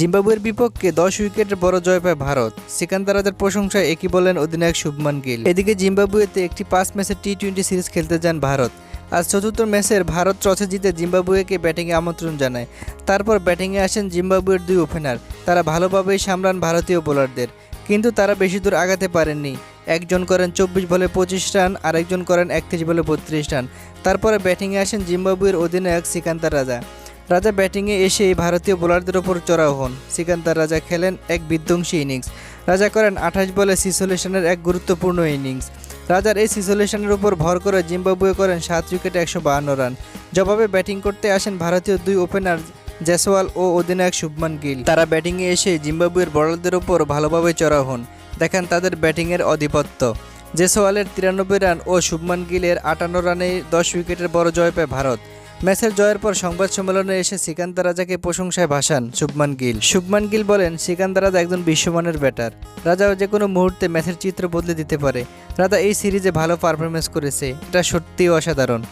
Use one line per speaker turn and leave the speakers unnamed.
জিম্বাবুয়ের বিপক্ষে দশ উইকেটের বড় জয় পায় ভারত। সিকান্দার রাজার প্রশংসায় একই বলেন অধিনায়ক শুভমান গিল। এদিকে জিম্বাবুয়েতে একটি পাঁচ ম্যাচের টি টোয়েন্টি সিরিজ খেলতে যান ভারত। আজ চতুর্থ ম্যাচের ভারত টসে জিতে জিম্বাবুয়েকে ব্যাটিংয়ে আমন্ত্রণ জানায়। তারপর ব্যাটিংয়ে আসেন জিম্বাবুয়ের দুই ওপেনার। তারা ভালোভাবেই সামলান ভারতীয় বোলারদের। কিন্তু তারা বেশি দূর আগাতে পারেননি। একজন করেন চব্বিশ বলে পঁচিশ রান, আরেকজন করেন একত্রিশ বলে বত্রিশ রান। তারপরে ব্যাটিংয়ে আসেন জিম্বাবুয়ের অধিনায়ক সিকান্তার রাজা। রাজা ব্যাটিংয়ে এসে ভারতীয় বোলারদের ওপর চড়াও হন। সিকান্তার রাজা খেলেন এক বিধ্বংসী ইনিংস। রাজা করেন আঠাশ বলে সিসোলেশনের এক গুরুত্বপূর্ণ ইনিংস। রাজার এই সিসোলেশনের উপর ভর করে জিম্বাবুয়ে করেন সাত উইকেটে একশো বাহান্ন রান। জবাবে ব্যাটিং করতে আসেন ভারতীয় দুই ওপেনার জয়সওয়াল ও অধিনায়ক শুভমান গিল। তারা ব্যাটিংয়ে এসে জিম্বাবুয়ের বলারদের ওপর ভালোভাবে চড়াও হন। দেখেন তাদের ব্যাটিংয়ের আধিপত্য। জেসওয়ালের তিরানব্বই রান ও শুভমান গিলের আটান্ন রানে দশ উইকেটের বড় জয় পায় ভারত। ম্যাচের জয়ের পর সংবাদ সম্মেলনে এসে সিকান্দার রাজাকে প্রশংসায় ভাসান শুভমান গিল। শুভমান গিল বলেন, সিকান্দার রাজা একজন বিশ্বমানের ব্যাটার। রাজা যে কোনো মুহূর্তে ম্যাচের চিত্র বদলে দিতে পারে। রাজা এই সিরিজে ভালো পারফরমেন্স করেছে। এটা সত্যিই অসাধারণ।